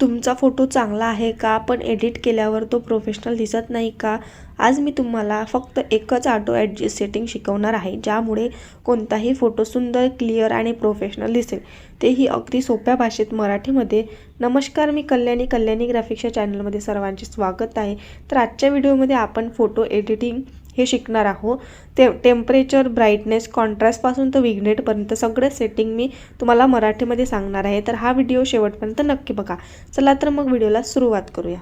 तुमचा फोटो चांगला आहे का? पण एडिट केल्यावर तो प्रोफेशनल दिसत नाही का? आज मी तुम्हाला फक्त एकच ऑटो ॲडजस्ट सेटिंग शिकवणार आहे ज्यामुळे कोणताही फोटो सुंदर क्लिअर आणि प्रोफेशनल दिसेल. तेही अगदी सोप्या भाषेत मराठीमध्ये. नमस्कार मी कल्याणी कल्याणी ग्राफिक्सच्या चॅनलमध्ये सर्वांचे स्वागत आहे. तर आजच्या व्हिडिओमध्ये आपण फोटो एडिटिंग हे शिकणार आहोत ते टेम्परेचर ब्राईटनेस कॉन्ट्रास्टपासून तर विग्नेटपर्यंत सगळे सेटिंग मी तुम्हाला मराठीमध्ये सांगणार आहे. तर हा व्हिडिओ शेवटपर्यंत नक्की बघा. चला तर मग व्हिडिओला सुरुवात करूया.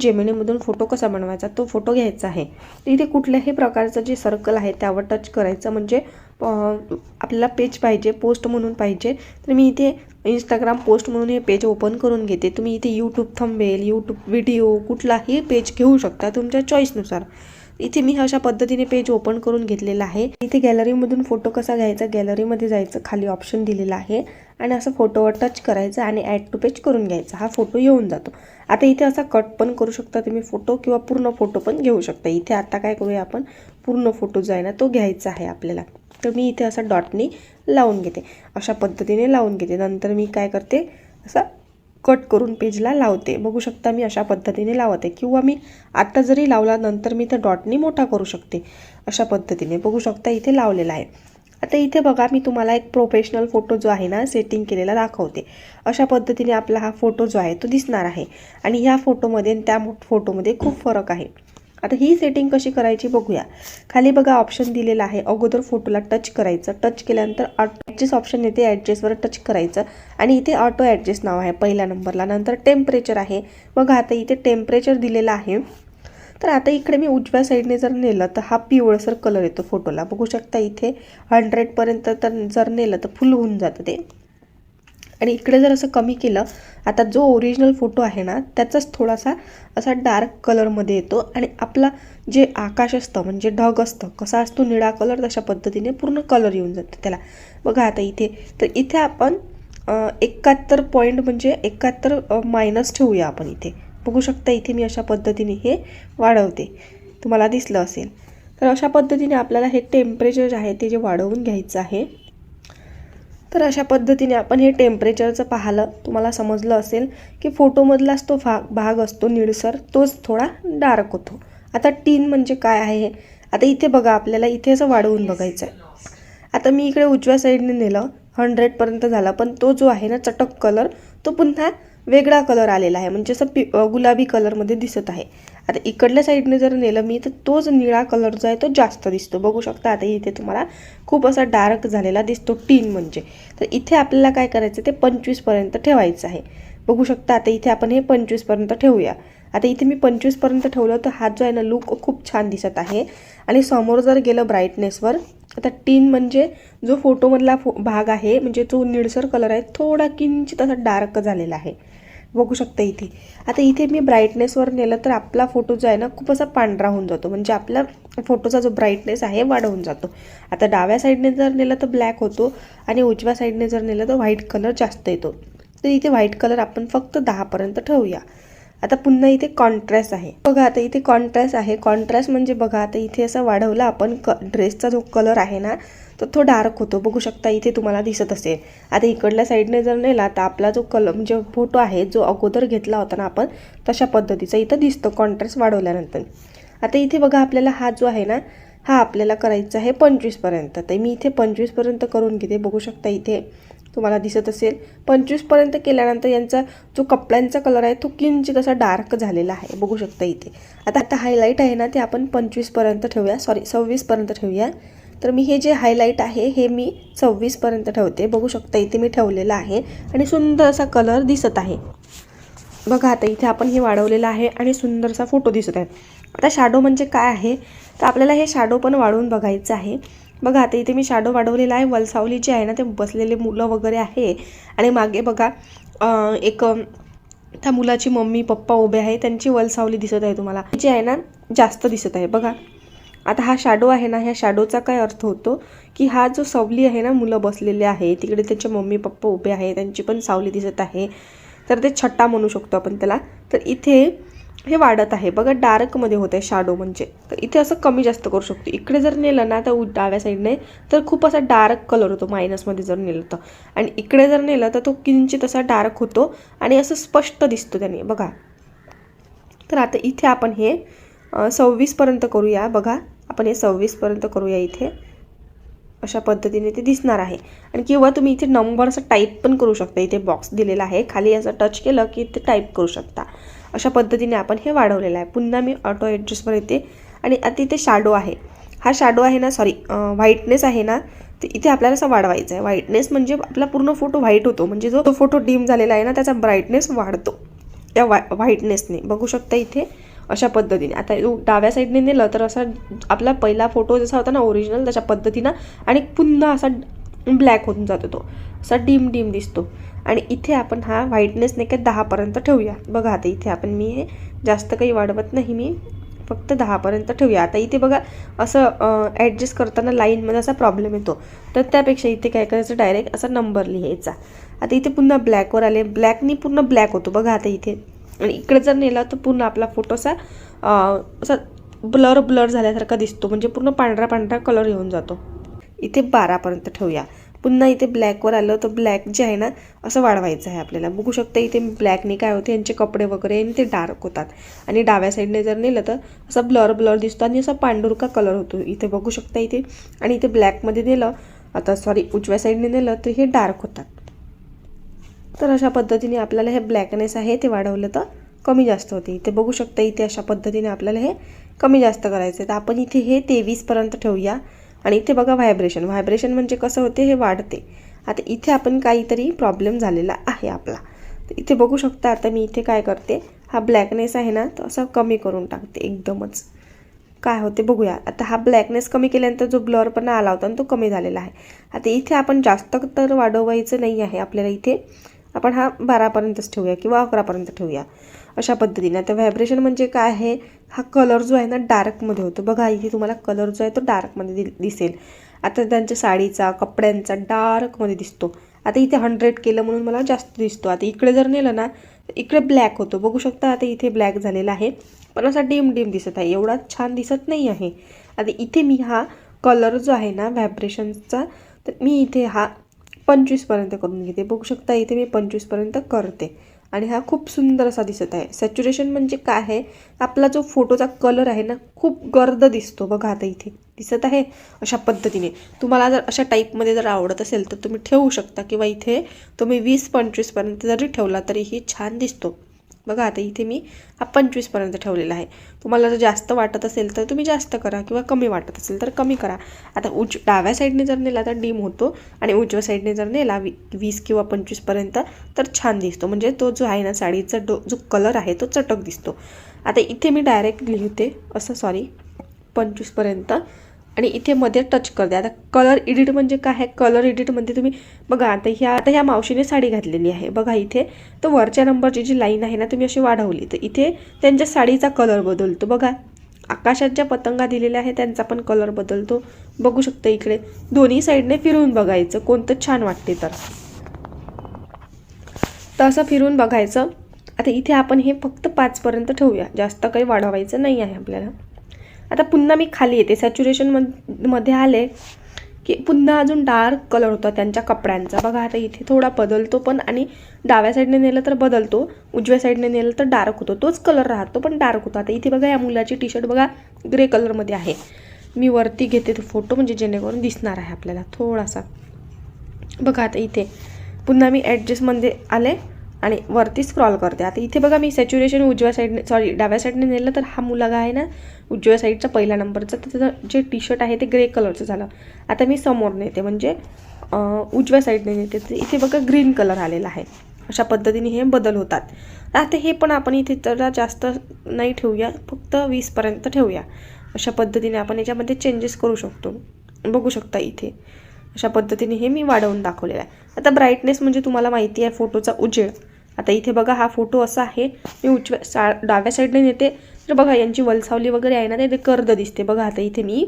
जेमिनीमधून फोटो कसा बनवायचा? तो फोटो घ्यायचा आहे. इथे कुठल्याही प्रकारचं जे सर्कल आहे त्यावर टच करायचं म्हणजे आपल्याला पेज पाहिजे पोस्ट म्हणून पाहिजे. तर मी इथे इंस्टाग्राम पोस्ट म्हणून हे पेज ओपन करून घेते. तुम्ही इथे यूट्यूब थंबेल यूट्यूब व्हिडिओ कुठलाही पेज घेऊ शकता तुमच्या चॉईसनुसार इथे मी अशा पद्धतीने पेज ओपन करून घेतलेला आहे. इथे गॅलरीमधून फोटो कसा घ्यायचा गॅलरीमध्ये जायचं खाली ऑप्शन दिलेला आहे. आणि असं फोटोवर टच करायचं आणि ॲड टू पेज करून घ्यायचा. हा फोटो येऊन जातो. आता इथे असा कट पण करू शकता तुम्ही फोटो किंवा पूर्ण फोटो पण घेऊ शकता. इथे आता काय करूया आपण? पूर्ण फोटो जो आहे ना तो घ्यायचा आहे आपल्याला. तर मी इथे असा डॉटनी लावून घेते. अशा पद्धतीने लावून घेते. नंतर मी काय करते? असा कट करून पेजला लावते. बघू शकता मी अशा पद्धतीने लावते. किंवा मी आत्ता जरी लावला नंतर मी त्या डॉटनी मोठा करू शकते. अशा पद्धतीने. बघू शकता इथे लावलेला आहे. आता इथे बघा मी तुम्हाला एक प्रोफेशनल फोटो जो आहे ना सेटिंग केलेला दाखवते. अशा पद्धतीने आपला हा फोटो जो आहे तो दिसणार आहे. आणि ह्या फोटोमध्ये आणि त्या फोटोमध्ये खूप फरक आहे. आता ही सेटिंग कशी करायची बघूया. खाली बघा ऑप्शन दिलेला आहे. अगोदर फोटोला टच करायचं. टच केल्यानंतर ॲडजस्ट ऑप्शन येते. ॲडजस्टवर टच करायचं. आणि इथे ऑटो ॲडजस्ट नाव आहे पहिल्या नंबरला नंतर टेम्परेचर आहे. बघा आता इथे टेम्परेचर दिलेलं आहे. तर आता इकडे मी उजव्या साईडने जर नेलं तर हा पिवळसर कलर येतो फोटोला बघू शकता इथे हंड्रेडपर्यंत तर जर नेलं तर फुल होऊन जातं ते. आणि इकडे जर असं कमी केलं आता जो ओरिजिनल फोटो आहे ना त्याचाच थोडासा असा डार्क कलरमध्ये येतो आणि आपला जे आकाश असतं म्हणजे ढग असतं कसा असतो निळा कलर तशा पद्धतीने पूर्ण कलर येऊन जातो त्याला. बघा आता इथे तर इथे आपण एकाहत्तर पॉईंट म्हणजे एकाहत्तर मायनस ठेवूया आपण इथे. बघू शकता इथे मी अशा पद्धतीने हे वाढवते. तुम्हाला दिसलं असेल. तर अशा पद्धतीने आपल्याला हे टेम्परेचर जे आहे ते जे वाढवून घ्यायचं आहे. तर अशा पद्धतीने आपण हे टेम्परेचरचं पाहिलं. तुम्हाला समजलं असेल की फोटोमधलाच तो भाग भाग असतो निळसर तोच थोडा डार्क होतो. आता टीन म्हणजे काय आहे आता इथे बघा आपल्याला इथे असं वाढवून बघायचं आहे. आता मी इकडे उजव्या साईडने नेलं. हंड्रेडपर्यंत झाला. पण तो जो आहे ना चटक कलर तो पुन्हा वेगळा कलर आलेला आहे. म्हणजे असं पि गुलाबी कलरमध्ये दिसत आहे. आता इकडल्या साईडने जर नेलं मी तर तोच निळा कलर जो आहे तो जास्त दिसतो. बघू शकता आता इथे तुम्हाला खूप असा डार्क झालेला दिसतो. टीन म्हणजे. तर इथे आपल्याला काय करायचं ते पंचवीसपर्यंत ठेवायचं आहे. बघू शकता आता इथे आपण हे पंचवीसपर्यंत ठेवूया. आता इथे मी पंचवीसपर्यंत ठेवलं तर हा जो आहे ना लुक खूप छान दिसत आहे. आणि समोर जर गेलं ब्राईटनेसवर आता टीन म्हणजे जो फोटोमधला फो भाग आहे म्हणजे जो निळसर कलर आहे थोडा किंचित असा डार्क झालेला आहे. बघू शकता इथे. आता इथे मी ब्राईटनेसवर नेलं तर आपला फोटो जो आहे ना खूप असा पांढरा होऊन जातो. म्हणजे आपला फोटोचा जो ब्राईटनेस आहे वाढवून जातो. आता डाव्या साईडने जर नेलं तर ब्लॅक होतो आणि उजव्या साईडने जर नेलं तर व्हाईट कलर जास्त येतो. तर इथे व्हाईट कलर आपण फक्त दहापर्यंत ठेवूया. आता पुन्हा इथे कॉन्ट्रास्ट आहे. बघा आता इथे कॉन्ट्रास्ट आहे. कॉन्ट्रास्ट म्हणजे बघा आता इथे असं वाढवलं आपण क ड्रेसचा जो कलर आहे ना तर तो डार्क होतो. बघू शकता इथे तुम्हाला दिसत असेल. आता इकडल्या साईडने जर नेला तर आपला जो कलर म्हणजे फोटो आहे जो अगोदर घेतला होता ना आपण तशा पद्धतीचा इथं दिसतो कॉन्ट्रास्ट वाढवल्यानंतर. आता इथे बघा आपल्याला हा जो आहे ना हा आपल्याला करायचा आहे पंचवीसपर्यंत. तर मी इथे पंचवीसपर्यंत करून घेते. बघू शकता इथे तुम्हाला दिसत असेल. पंचवीसपर्यंत केल्यानंतर यांचा जो कपड्यांचा कलर आहे तो किंचित असा डार्क झालेला आहे. बघू शकता इथे. आता आता हायलाईट आहे ना ते आपण पंचवीसपर्यंत ठेवूया. सॉरी सव्वीसपर्यंत ठेवूया. तर मी हे जे हायलाईट आहे हे मी सव्वीसपर्यंत ठेवते. बघू शकता इथे मी ठेवलेलं आहे. आणि सुंदर असा कलर दिसत आहे. बघा आता इथे आपण हे वाढवलेलं आहे आणि सुंदरसा फोटो दिसत आहे. आता शॅडो म्हणजे काय आहे? तर आपल्याला हे शॅडो पण वाढवून बघायचं आहे. बघा आता इथे मी शॅडो वाढवलेला आहे. वलसावली जी आहे ना ते बसलेले मुलं वगैरे आहे. आणि मागे बघा एक त्या मुलाची मम्मी पप्पा उभे आहे त्यांची वलसावली दिसत आहे तुम्हाला. जी आहे ना जास्त दिसत आहे. बघा आता हा शॅडो आहे ना ह्या शॅडोचा काय अर्थ होतो? की हा जो सावली आहे ना मुलं बसलेले आहे. तिकडे त्यांचे मम्मी पप्पा उभे आहे. त्यांची पण सावली दिसत आहे. तर ते छट्टा म्हणू शकतो आपण त्याला. तर इथे हे वाढत आहे. बघा डार्कमध्ये होत आहे शॅडो म्हणजे. तर इथे असं कमी जास्त करू शकतो. इकडे जर नेलं ना तर उ- डाव्या साईडने तर खूप असा डार्क कलर होतो मायनसमध्ये जर नेलं तर. आणि इकडे जर नेलं तर तो किंचित असा डार्क होतो आणि असं स्पष्ट दिसतो त्याने. बघा. तर आता इथे आपण हे सव्वीसपर्यंत करूया. बघा आपण हे सव्वीसपर्यंत करूया इथे. अशा पद्धतीने ते दिसणार आहे. आणि किंवा तुम्ही इथे नंबर असं टाईप पण करू शकता. इथे बॉक्स दिलेला आहे. खाली असं टच केलं की ते टाईप करू शकता. अशा पद्धतीने आपण हे वाढवलेलं आहे. पुन्हा मी ऑटो ॲडजस्टवर येते. आणि आता इथे शॅडो आहे. हा शॅडो आहे ना सॉरी व्हाईटनेस आहे ना तर इथे आपल्याला असं वाढवायचं आहे. व्हाईटनेस म्हणजे आपला पूर्ण फोटो व्हाईट होतो. म्हणजे जो तो फोटो डीम झालेला आहे ना त्याचा ब्राईटनेस वाढतो. त्या व्हा व्हाईटनेसने बघू शकता इथे अशा पद्धतीने. आता जो डाव्या साईडने नेलं तर असा आपला पहिला फोटो जसा होता ना ओरिजिनल तशा पद्धतीनं आणि पुन्हा असा ब्लॅक होऊन जातो तो. असा डीम डीम दिसतो. आणि इथे आपण हा व्हाईटनेस नाही का दहापर्यंत ठेवूया. बघा आता इथे आपण मी हे जास्त काही वाढवत नाही मी फक्त दहापर्यंत ठेवूया. आता इथे बघा असं ॲडजस्ट करताना लाईनमध्ये असा प्रॉब्लेम येतो. तर त्यापेक्षा इथे काय करायचं? डायरेक्ट असा नंबर लिहायचा. आता इथे पुन्हा ब्लॅकवर आले. ब्लॅकनी पूर्ण ब्लॅक होतो. बघा आता इथे. आणि इकडे जर नेला तर पूर्ण आपला फोटो असा असा ब्लर ब्लर झाल्यासारखा दिसतो. म्हणजे पूर्ण पांढरा पांढरा कलर येऊन जातो. इथे बारापर्यंत ठेवूया. पुन्हा इथे ब्लॅकवर आलं तर ब्लॅक जे आहे ना असं वाढवायचं आहे आपल्याला. बघू शकता इथे ब्लॅकने काय होते यांचे कपडे वगैरे आणि ते डार्क होतात. आणि डाव्या साईडने जर नेलं तर असं ब्लर ब्लर दिसतो आणि असा पांढुरका कलर होतो. इथे बघू शकता इथे. आणि इथे ब्लॅकमध्ये नेलं आता सॉरी उजव्या साईडने नेलं तर हे डार्क होतात. तर अशा पद्धतीने आपल्याला हे ब्लॅकनेस आहे ते वाढवलं तर कमी जास्त होते. इथे बघू शकता इथे अशा पद्धतीने आपल्याला हे कमी जास्त करायचं आहे. तर आपण इथे हे तेवीसपर्यंत ठेवूया. आणि इथे बघा व्हायब्रेशन व्हायब्रेशन म्हणजे कसं होते? हे वाढते. आता इथे आपण काहीतरी प्रॉब्लेम झालेला आहे आपला. तर इथे बघू शकता आता मी इथे काय करते? हा ब्लॅकनेस आहे ना तो असा कमी करून टाकते एकदमच. काय होते? बघूया. आता हा ब्लॅकनेस कमी केल्यानंतर जो ब्लरपणा आला होता ना तो कमी झालेला आहे. आता इथे आपण जास्त तर वाढवायचं नाही आहे आपल्याला इथे. आपण हा बारापर्यंतच ठेवूया किंवा अकरापर्यंत ठेवूया. अशा पद्धतीने. आता व्हायब्रेशन म्हणजे काय आहे? हा कलर जो आहे ना डार्कमध्ये होतो. बघा इथे तुम्हाला कलर जो आहे तो डार्कमध्ये दि दिसेल. आता त्यांच्या साडीचा कपड्यांचा डार्कमध्ये दिसतो. आता इथे हंड्रेड केलं म्हणून मला जास्त दिसतो. आता इकडे जर नेलं ना तर इकडे ब्लॅक होतो. बघू शकता आता इथे ब्लॅक झालेला आहे. पण असा डिम डिम दिसत आहे. एवढा छान दिसत नाही आहे. आता इथे मी हा कलर जो आहे ना व्हायब्रेशनचा तर मी इथे हा पंचवीसपर्यंत करून घेते. बघू शकता इथे मी पंचवीसपर्यंत करते. आणि हा खूप सुंदर असा दिसत आहे. सॅच्युरेशन म्हणजे काय आहे? आपला जो फोटोचा कलर आहे ना खूप गर्द दिसतो बघा आता इथे. दिसत आहे अशा पद्धतीने. तुम्हाला जर अशा टाईपमध्ये जर आवडत असेल तर तुम्ही ठेवू शकता. किंवा इथे तुम्ही वीस पंचवीसपर्यंत जरी ठेवला तरीही छान दिसतो. बघा आता इथे मी हा पंचवीसपर्यंत ठेवलेला आहे. तुम्हाला जर जास्त वाटत असेल तर तुम्ही जास्त करा किंवा कमी वाटत असेल तर कमी करा. आता उज डाव्या साईडने जर नेला तर डीम होतो आणि उजव्या साईडने जर नेला वी वीस किंवा पंचवीसपर्यंत तर छान दिसतो. म्हणजे तो जो आहे ना साडीचा डो जो कलर आहे तो चटक दिसतो. आता इथे मी डायरेक्ट लिहिते असं सॉरी पंचवीसपर्यंत. आणि इथे मध्ये टच करते. आता कलर एडिट म्हणजे काय आहे? कलर एडिटमध्ये तुम्ही बघा आता ह्या आता ह्या मावशीने साडी घातलेली आहे. बघा इथे तर वरच्या नंबरची जी लाईन आहे ना तुम्ही अशी वाढवली. तर इथे त्यांच्या साडीचा कलर बदलतो. बघा आकाशात ज्या पतंगा दिलेल्या आहे त्यांचा पण कलर बदलतो. बघू शकता इकडे. दोन्ही साईडने फिरवून बघायचं. कोणतं छान वाटते तर. तर असं फिरून बघायचं. आता इथे आपण हे फक्त पाचपर्यंत ठेवूया. जास्त काही वाढवायचं नाही आहे आपल्याला. आता पुन्हा मी खाली येते. सॅच्युरेशनमध्ये आले की पुन्हा अजून डार्क कलर होता त्यांच्या कपड्यांचा. बघा आता इथे थोडा बदलतो पण आणि डाव्या साईडने नेलं तर बदलतो उजव्या साईडने नेलं तर डार्क होतो. तोच कलर राहतो पण डार्क होतो. आता इथे बघा या मुलाची टी शर्ट बघा ग्रे कलरमध्ये आहे. मी वरती घेते तो फोटो म्हणजे जेणेकरून दिसणार आहे आपल्याला थोडासा. बघा आता इथे पुन्हा मी ॲडजस्टमध्ये आले. आणि वरती स्क्रॉल करते. आता इथे बघा मी सॅच्युरेशन उजव्या साईडने सॉरी डाव्या साईडने नेलं तर हा मुलगा आहे ना उजव्या साईडचा पहिल्या नंबरचा तर त्याचं जे टी शर्ट आहे ते ग्रे कलरचं झालं. आता मी समोर नेते म्हणजे उजव्या साईडने नेते. तर इथे बघा ग्रीन कलर आलेला आहे. अशा पद्धतीने हे बदल होतात. आता हे पण आपण इथे जरा जास्त नाही ठेवूया फक्त वीसपर्यंत ठेवूया. अशा पद्धतीने आपण याच्यामध्ये चेंजेस करू शकतो. बघू शकता इथे. अशा पद्धतीने हे मी वाढवून दाखवलेलं आहे. आता ब्राईटनेस म्हणजे तुम्हाला माहिती आहे फोटोचा उजेड. आता इथे बघा हा फोटो असा आहे. मी उजव्या सा डाव्या साईडने नेते. तर बघा यांची वलसावली वगैरे आहे ना ते कर्द दिसते. बघा आता इथे मी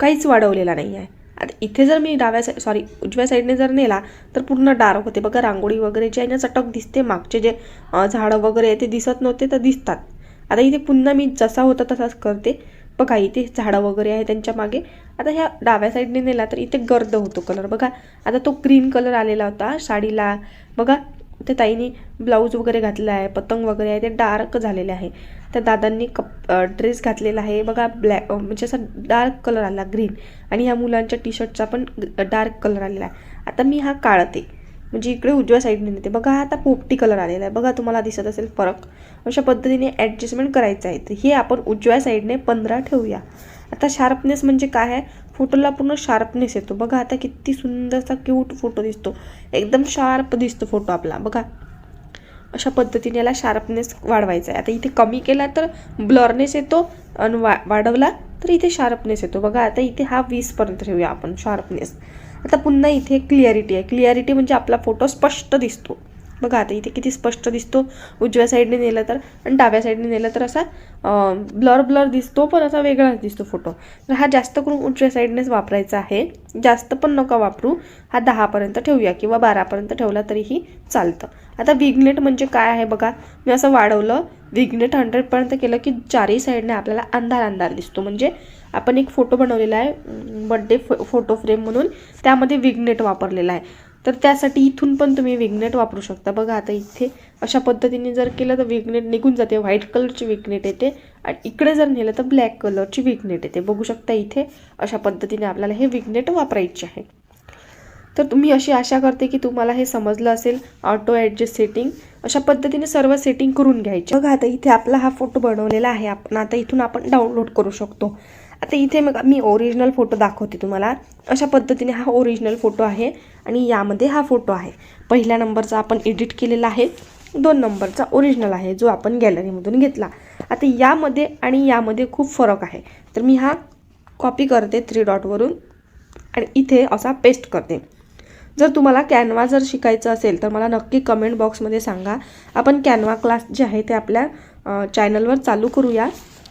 काहीच वाढवलेला नाही आहे आता इथे जर मी डाव्या साईड सॉरी उजव्या साईडने जर नेला तर पूर्ण डार्क होते. बघा रांगोळी वगैरे जे आहे ना चटक दिसते. मागचे जे झाडं वगैरे आहे ते दिसत नव्हते तर दिसतात. आता इथे पुन्हा मी जसा होता तसाच करते. बघा इथे झाडं वगैरे आहे त्यांच्या मागे. आता ह्या डाव्या साईडने नेला तर इथे गर्द होतो कलर बघा आता तो ग्रीन कलर आलेला होता साडीला. बघा ते ताईने ब्लाऊज वगैरे घातला आहे पतंग वगैरे आहे ते डार्क झालेले आहे. त्या दादांनी कप ड्रेस घातलेला आहे. बघा ब्लॅक म्हणजे असा डार्क कलर आला ग्रीन. आणि ह्या मुलांच्या टी शर्टचा पण डार्क कलर आलेला आहे. आता मी हा काढते. म्हणजे इकडे उजव्या साईडने नेते. बघा हा आता पोपटी कलर आलेला आहे. बघा तुम्हाला दिसत असेल फरक. अशा पद्धतीने ॲडजस्टमेंट करायचं आहे. तर हे आपण उजव्या साईडने पंधरा ठेवूया. आता शार्पनेस म्हणजे काय आहे? फोटोला पूर्ण शार्पनेस येतो. बघा आता किती सुंदरसा क्यूट फोटो दिसतो. एकदम शार्प दिसतो फोटो आपला. बघा. अशा पद्धतीने याला शार्पनेस वाढवायचा आहे. आता इथे कमी केला तर ब्लरनेस येतो आणि वा वाढवला तर इथे शार्पनेस येतो. बघा आता इथे हा वीसपर्यंत ठेवूया आपण शार्पनेस आता पुन्हा इथे क्लिअरिटी आहे. क्लिअरिटी म्हणजे आपला फोटो स्पष्ट दिसतो. बघा आता इथे किती स्पष्ट दिसतो. उजव्या साईडने नेलं तर आणि डाव्या साईडने नेलं तर असा ब्लर ब्लर दिसतो पण असा वेगळाच दिसतो फोटो तर हा जास्त करून उजव्या साईडनेच वापरायचा आहे. जास्त पण नका वापरू. हा दहापर्यंत ठेवूया किंवा बारापर्यंत ठेवला तरीही चालतं. आता विग्नेट म्हणजे काय आहे बघा. मी असं वाढवलं. विग्नेट हंड्रेडपर्यंत केलं की चारही साईडने आपल्याला अंधार अंधार दिसतो. म्हणजे आपण एक फोटो बनवलेला आहे बड्डे फो फोटो फ्रेम म्हणून. त्यामध्ये विग्नेट वापरलेला आहे. तर त्यासाठी इथून पण तुम्ही विग्नेट वापरू शकता. बघा आता इथे अशा पद्धतीने जर केलं तर विग्नेट निघून जाते. व्हाईट कलरची विग्नेट येते आणि इकडे जर नेलं तर ब्लॅक कलरची विग्नेट येते. बघू शकता इथे अशा पद्धतीने आपल्याला हे विग्नेट वापरायचे आहे. तर तुम्ही अशी आशा करते की तुम्हाला हे समजलं असेल ऑटो ॲडजस्ट सेटिंग अशा पद्धतीने सर्व सेटिंग करून घ्यायचे. बघा आता इथे आपला हा फोटो बनवलेला आहे. आपण आता इथून आपण डाउनलोड करू शकतो. आता इथे मग मी ओरिजिनल फोटो दाखवते तुम्हाला. अशा पद्धतीने हा ओरिजिनल फोटो आहे आणि यामध्ये हा फोटो आहे. पहिल्या नंबरचा आपण एडिट केलेला आहे. दोन नंबरचा ओरिजिनल आहे जो आपण गॅलरीमधून घेतला. आता यामध्ये आणि यामध्ये खूप फरक आहे. तर मी हा कॉपी करते थ्री डॉटवरून आणि इथे असा पेस्ट करते. जर तुम्हाला कॅनवा जर शिकायचं असेल तर मला नक्की कमेंट बॉक्समध्ये सांगा. आपण कॅनवा क्लास जे आहे ते आपल्या चॅनलवर चालू करूया.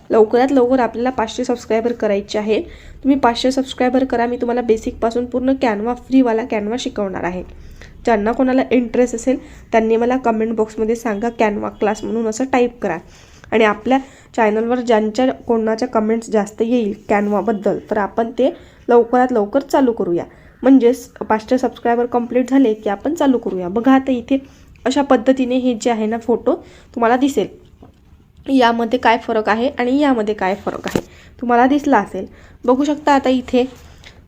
लवकरात लवकर आपल्याला पाचशे सबस्क्रायबर करायचे आहे तुम्ही पाचशे सबस्क्रायबर करा. मी तुम्हाला बेसिकपासून पूर्ण कॅनवा फ्रीवाला कॅनवा शिकवणार आहे. ज्यांना कोणाला इंटरेस्ट असेल त्यांनी मला कमेंट बॉक्समध्ये सांगा कॅनवा क्लास म्हणून असं टाईप करा. आणि आपल्या चॅनलवर ज्यांच्या कोणाच्या कमेंट्स जास्त येईल कॅनवाबद्दल तर आपण ते लवकरात लवकर चालू करूया. म्हणजेच पाचशे सबस्क्रायबर कंप्लीट झाले की आपण चालू करूया. बघा आता इथे अशा पद्धतीने हे जे आहे ना फोटो तुम्हाला दिसेल. यामध्ये काय फरक आहे आणि यामध्ये काय फरक आहे? तुम्हाला दिसला असेल. बघू शकता आता इथे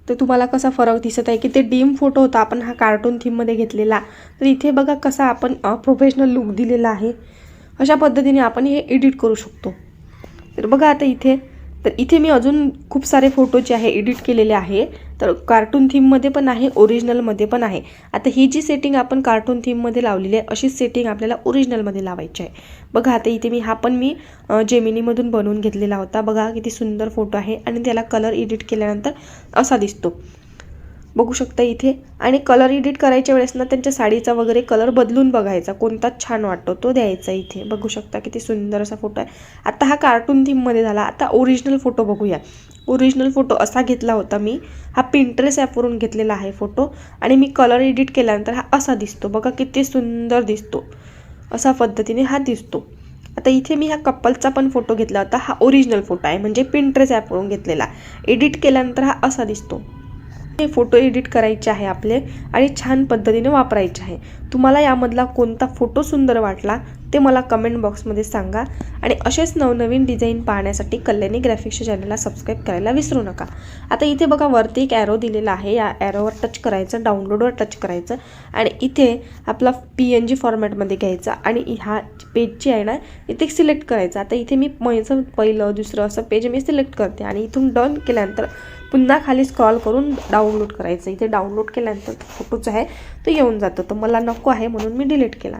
तर तुम्हाला कसा फरक दिसत आहे की ते डीम फोटो होता. आपण हा कार्टून थीममध्ये घेतलेला. तर इथे बघा कसा आपण प्रोफेशनल लुक दिलेला आहे. अशा पद्धतीने आपण हे एडिट करू शकतो. तर बघा आता इथे तर इथे मी अजून खूप सारे फोटो जे आहे एडिट केलेले आहे. तर कार्टून थीममध्ये पण आहे ओरिजिनलमध्ये पण आहे. आता ही जी सेटिंग आपण कार्टून थीममध्ये लावलेली आहे अशीच सेटिंग आपल्याला ओरिजिनलमध्ये लावायची आहे. बघा आता इथे मी हा पण मी जेमिनीमधून बनवून घेतलेला होता. बघा किती सुंदर फोटो आहे. आणि त्याला कलर एडिट केल्यानंतर असा दिसतो. बघू शकता इथे. आणि कलर एडिट करायच्या वेळेस ना त्यांच्या साडीचा वगैरे कलर बदलून बघायचा. कोणता छान वाटतो तो द्यायचा इथे. बघू शकता किती सुंदर असा फोटो आहे. आता हा कार्टून थीममध्ये झाला. आता ओरिजिनल फोटो बघूया. ओरिजिनल फोटो असा घेतला होता मी. हा पिंटरेस ॲपवरून घेतलेला आहे फोटो आणि मी कलर एडिट केल्यानंतर हा असा दिसतो. बघा किती सुंदर दिसतो. असा पद्धतीने हा दिसतो. आता इथे मी ह्या कपलचा पण फोटो घेतला होता. हा ओरिजिनल फोटो आहे. म्हणजे पिंटरेस ॲपवरून घेतलेला. एडिट केल्यानंतर हा असा दिसतो. हे फोटो एडिट करायचे आहे आपले आणि छान पद्धतीने वापरायचे आहे. तुम्हाला यामधला कोणता फोटो सुंदर वाटला ते मला कमेंट बॉक्समध्ये सांगा. आणि असेच नवनवीन डिझाईन पाहण्यासाठी कल्याणी ग्राफिक्सच्या चॅनलला सबस्क्राईब करायला विसरू नका. आता इथे बघा वरती एक ॲरो दिलेला आहे. या ॲरोवर टच करायचं डाउनलोडवर टच करायचं. आणि इथे आपला पी एन जी फॉर्मॅटमध्ये घ्यायचा. आणि ह्या पेज जी आहे ना इथे सिलेक्ट करायचं. आता इथे मी माझं पहिलं दुसरं असं पेज मी सिलेक्ट करते. आणि इथून डन केल्यानंतर पुन्हा खाली स्क्रॉल करून डाउनलोड करायचं. इथे डाउनलोड केल्यानंतर फोटोच आहे तो येऊन जातो. तर मला नको आहे म्हणून मी डिलीट केला.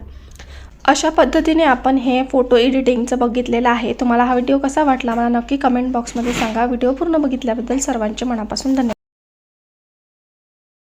अशा पद्धतीने आपण हे फोटो एडिटिंगचं बघितलेलं आहे. तुम्हाला हा व्हिडिओ कसा वाटला मला नक्की कमेंट बॉक्समध्ये सांगा. व्हिडिओ पूर्ण बघितल्याबद्दल सर्वांचे मनापासून धन्यवाद.